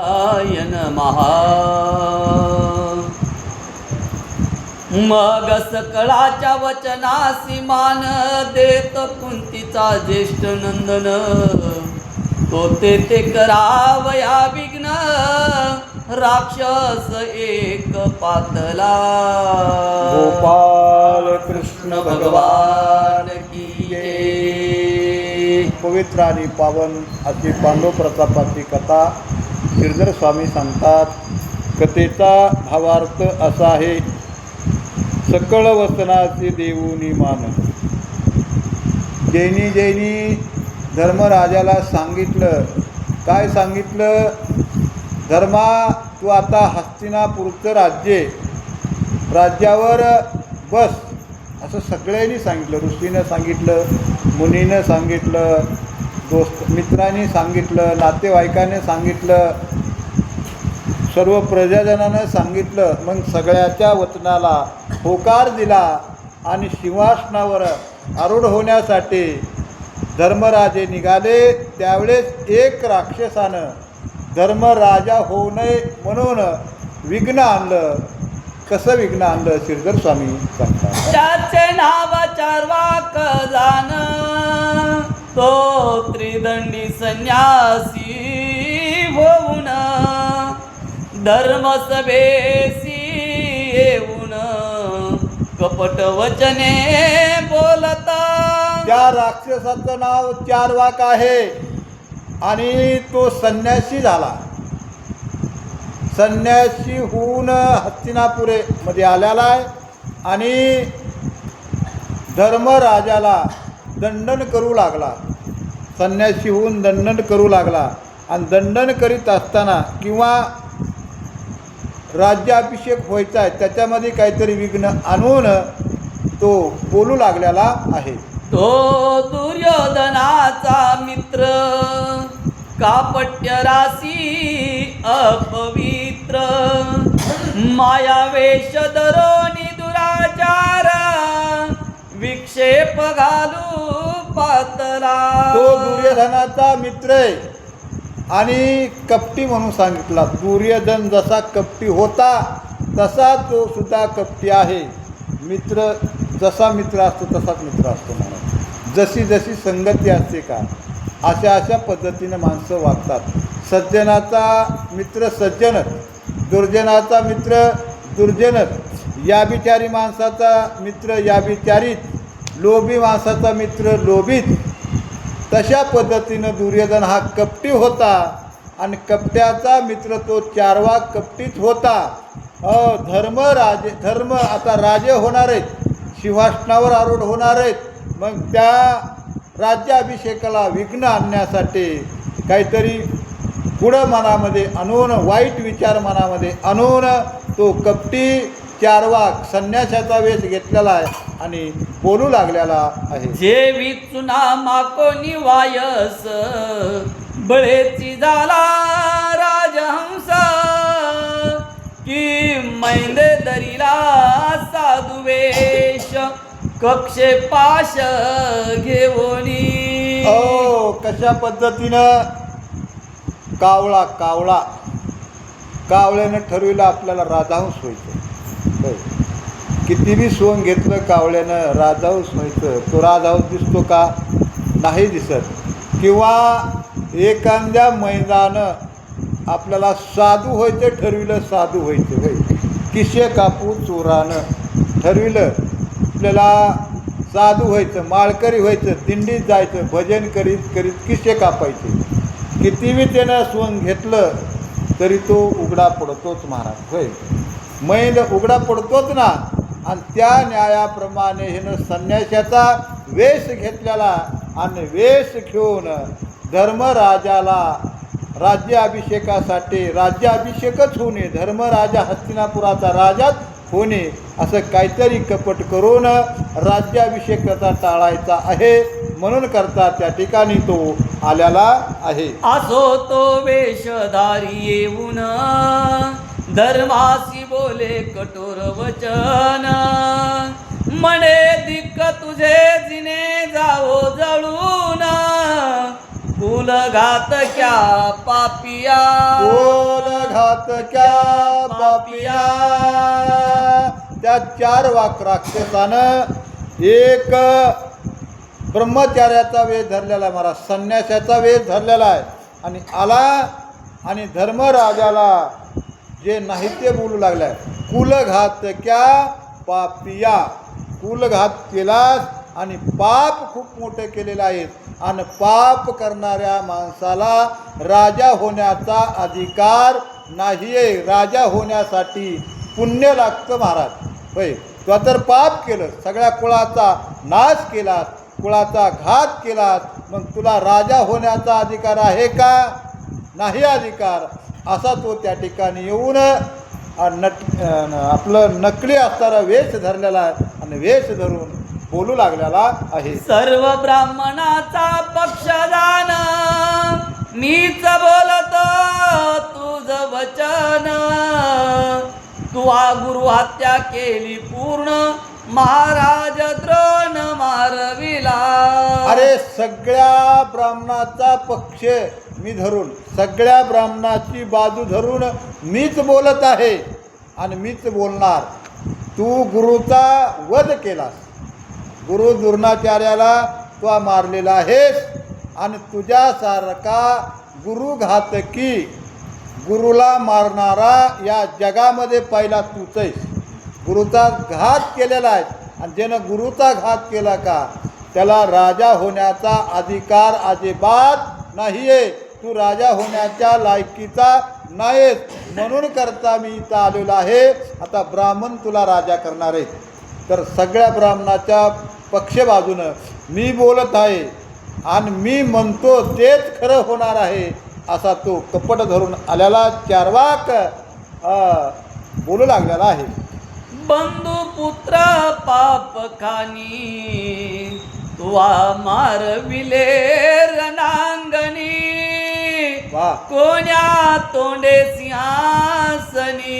Ion महा मग सकळाच्या वचनासी मान देत कुंतीचा ज्येष्ठ नंदन। तो ते ते करावया विघ्न राक्षस एक पातला। गोपाल कृष्ण भगवान की. पवित्र आणि पावन अशी पांडव प्रतापाची कथा श्रीधर स्वामी सांगतात कथेचा भावार्थ असा आहे सकळ वसनाचे देऊनी मान. जैनी जैनी धर्मराजाला सांगितलं काय सांगितलं? धर्मा तू आता हस्तिनापूरचं राज्य राज्यावर बस असं सगळ्यांनी सांगितलं ऋषीनं सांगितलं मुनीनं सांगितलं दोस्त मित्रांनी सांगितलं नातेवाईकाने सांगितलं सर्व प्रजाजनानं सांगितलं मग सगळ्याच्या वचनाला होकार दिला आणि सिंहासनावर आरूढ होण्यासाठी धर्मराजे निघाले. त्यावेळेस एक राक्षसानं धर्मराजा होऊ नये म्हणून विघ्न आणलं. कसं विघ्न आणलं? श्रीधर स्वामी सांगतात. त्याचे नाव चारवाक जाण. तो दंडी संन्यासी होऊन धर्मसभेसी येऊन कपट वचने बोलता. त्या राक्षसाचं नाव चारवाक आहे आणि तो संन्यासी झाला. संन्यासी होऊन हस्तिनापुरे मध्ये आलेला आहे आणि धर्मराजाला दंडन करू लागला. संन्यासी होऊन दंडन करू लागला. आणि दंडन करीत असताना किंवा राज्याभिषेक व्हायचा आहे त्याच्यामध्ये काहीतरी विघ्न आणून तो बोलू लागलेला आहे. तो दुर्योधनाचा मित्र कापट्य राशी अपवित्र. मायावेश दरोनी दुराचार विक्षेप घालू तो दुर्योधनाचा मित्र आहे. आणि कपटी म्हणून सांगितला दुर्योधन जसा कपटी होता तसा तो सुद्धा कपटी आहे. मित्र जसा मित्र असतो तसाच मित्र असतो म्हणून. जशी जशी संगती असते का अशा अशा पद्धतीने माणसं वागतात. सज्जनाचा मित्र सज्जनच दुर्जनाचा मित्र दुर्जनच. या बिचारी माणसाचा मित्र या बिचारीत लोभी माणसाचा मित्र लोभीत तशा पद्धतीनं दुर्योधन हा कपटी होता आणि कपट्याचा मित्र तो चारवा कपटीच होता. अ धर्मराजे धर्म आता राजे होणार आहेत. सिंहासनावर आरूढ होणार आहेत. मग त्या राज्याभिषेकाला विघ्न आणण्यासाठी काहीतरी पुढं मनामध्ये आणून वाईट विचार मनामध्ये आणून तो कपटी चारवाक संन्यासाचा वेश घेतलेला आहे. आणि बोलू लागलेला आहे. जे विचुना माकोनी वायस बळेची झाला राजहंस. की मैंदे दरीला साधू वेश कक्षे पाश घेऊनी हो कशा पद्धतीनं? कावळा कावळा. कावळ्यानं ठरविलं आपल्याला राजाहंस व्हायचं. किती बी सोन घेतलं कावळ्यानं राजाहंस व्हायचं तो राजाहंस दिसतो का? नाही दिसत. किंवा एखाद्या मैदानं आपल्याला साधू व्हायचं ठरविलं साधू व्हायचं होय. किशे कापू चोरानं ठरविलं. आपल्याला साधू व्हायचं माळकरी व्हायचं दिंडीत जायचं भजन करीत करीत किशे कापायचे. किती बी त्यानं सोन घेतलं तरी तो उघडा पडतोच महाराज होय. मैल उघडा पडतोच ना. आणि त्या न्यायाप्रमाणे हिनं संन्याशाचा वेश घेतलेला आणि वेश घेऊन धर्मराजाला राज्याभिषेकासाठी राज्याभिषेकच होणे धर्मराजा हस्तिनापुराचा राजाच होणे असं काहीतरी कपट करून राज्याभिषेकाचा टाळायचा आहे म्हणून करता त्या ठिकाणी तो आलेला आहे. असो तो वेशधारी येऊन धर्मासी बोले कठोर वचन. म्हणे दिक्क तुझे जिने जावो जळून. कुल घात क्या पापिया. तो घात क्या पापिया. त्या चार वाक राक्षसानं एक ब्रह्मचार्याचा वेध धरलेला आहे महाराज संन्यासाचा वेध धरलेला आहे. आणि आला आणि धर्मराजाला जे नाही ते बोलू लागलाय. कुलघात क्या पापिया. कुलघात केलास आणि पाप खूप मोठे केलेले आहेत. आणि पाप करणाऱ्या माणसाला राजा होण्याचा अधिकार नाही आहे राजा होण्यासाठी पुण्य लागतं महाराज. होय. तू तर पाप केलं सगळ्या कुळाचा नाश केलास. कुळाचा घात केलास. मग तुला राजा होण्याचा अधिकार आहे का? नाही अधिकार. असा तो त्या ठिकाणी येऊन नट आपलं नकली असणारा वेश धरलेला आहे आणि वेश धरून बोलू लागलेला आहे. सर्व ब्राह्मणाचा पक्षदान मीच बोलत तुझ वचन. तू गुरु हत्या केली पूर्ण महाराज द्रोण मारविला. अरे सगळ्या ब्राह्मणाचा पक्ष मी धरून सगळ्या ब्राह्मणाची बाजू धरून मीच बोलत आहे. आणि मीच बोलणार. तू गुरुचा वध केलास. गुरु द्रोणाचार्याला तू मारलेला आहेस. आणि तुझ्यासारखा गुरुघातकी गुरुला मारणारा या जगामध्ये पहिला तूच आहेस. गुरुचा घात केलेला आहे. आणि ज्यानं गुरुचा घात केला का त्याला राजा होण्याचा अधिकार अजिबात नाही आहे तू राजा होण्याच्या लायकीचा नाहीस म्हणून करता मी इथं आलेलो आहे. आता ब्राह्मण तुला राजा करणार आहेत तर सगळ्या ब्राह्मणाच्या पक्षबाजूनं मी बोलत आहे आणि मी म्हणतो तेच खरं होणार आहे असा तो कपट धरून आल्याला चारवाक बोलू लागलेला आहे. बंधू पुत्र पाप खानी तुवा मारविले कोण्या तोंडे सिंहासनी?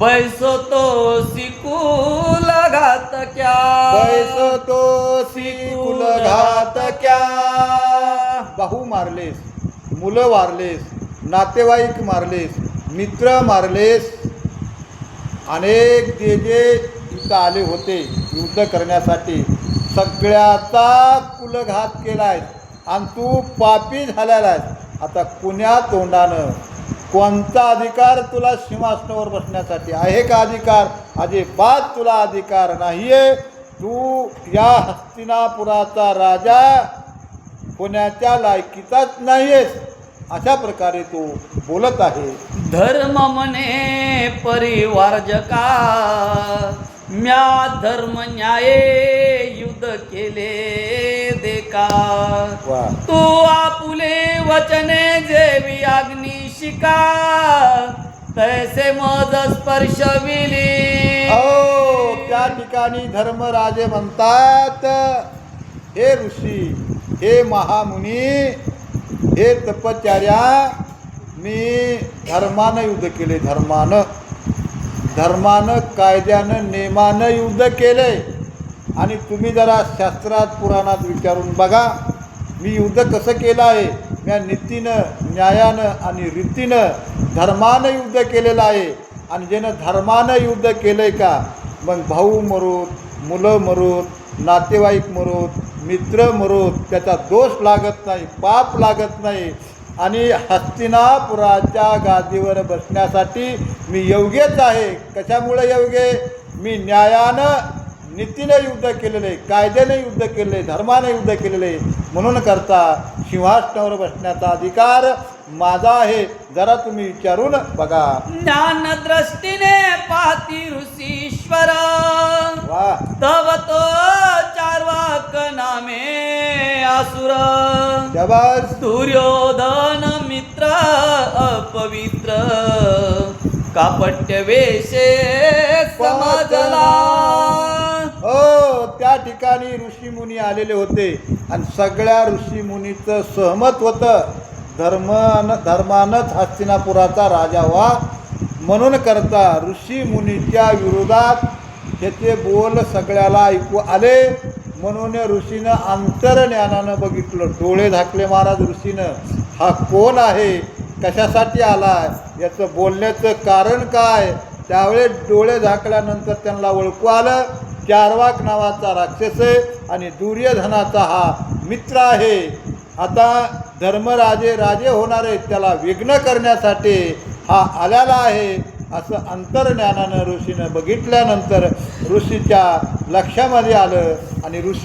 बैसो तो सिकूल घात क्या? बैस तो कुल घात क्या? बाहू मारलेस मुलं मारलेस नातेवाईक मारलेस मित्र मारलेस. अनेक जे जे इथं आले होते युद्ध करण्यासाठी. सगळ्याचा कुलघात केलाय आणि तू पापी झालेला आहेस आता कुण्या तोंडानं? कोणता अधिकार तुला सिंहासनावर बसण्यासाठी आहे का अधिकार? अजिबात तुला अधिकार नाही आहे तू या हस्तिनापुराचा राजा होण्याच्या लायकीचाच नाही आहेस अशा प्रकारे तो बोलत आहे. धर्म म्हणे परिवारजका म्या धर्म न्याये युद्ध केले देका. वा. तू आपुले वचने जेवी अग्नी शिका तैसे मज स्पर्शविली हो त्या ठिकाणी धर्मराजे म्हणतात हे ऋषी हे महामुनी हे तपचार्या मी धर्मानं युद्ध केले धर्मानं. धर्मानं कायद्यानं नेमानं युद्ध केले. आणि तुम्ही जरा शास्त्रात पुराणात विचारून बघा मी युद्ध कसं केलं आहे? म्या नीतीनं न्यायानं आणि रीतीनं धर्मानं युद्ध केलेलं आहे. आणि ज्यानं धर्मानं युद्ध केलं आहे का? मग भाऊ मरोत मुलं मरोत नातेवाईक मरोत मित्र मरोत त्याचा दोष लागत नाही पाप लागत नाही. आणि हस्तिनापुराच्या गादीवर बसण्यासाठी मी योग्यच आहे. कशामुळे योग्य? मी न्यायानं नीतीनं युद्ध केलेलं आहे कायद्याने युद्ध केलेलं आहे धर्माने युद्ध केलेलं आहे म्हणून करता सिंहासनावर बसण्याचा अधिकार माझा आहे. जरा तुम्ही विचारून बघा. ज्ञान दृष्टीने पाहती ऋषीश्वर. तव तो चारवाक नामे असुर. शबास. दुर्योधन मित्र अपवित्र. कापट्य वेशे समजला. ठिकाणी ऋषीमुनी आलेले होते. आणि सगळ्या ऋषीमुनीचं सहमत होतं धर्मान धर्मानच हस्तिनापुराचा राजा व्हा. म्हणून करता ऋषीमुनीच्या विरोधात त्याचे बोल सगळ्याला ऐकू आले. म्हणून ऋषीनं अंतरज्ञानानं बघितलं. डोळे झाकले महाराज ऋषीनं. हा कोण आहे? कशासाठी आला याचं बोलण्याचं कारण काय? त्यावेळेस डोळे झाकल्यानंतर त्यांना ओळखू आलं. चारवाक नावाचा राक्षस आहे आणि दुर्योधनाचा हा मित्र आहे. आता धर्मराजे राजे होणार आहेत त्याला विघ्न करण्यासाठी हा आलेला आहे असं अंतर्ज्ञानानं ऋषीनं बघितल्यानंतर ऋषीच्या लक्षामध्ये आलं आणि ऋषी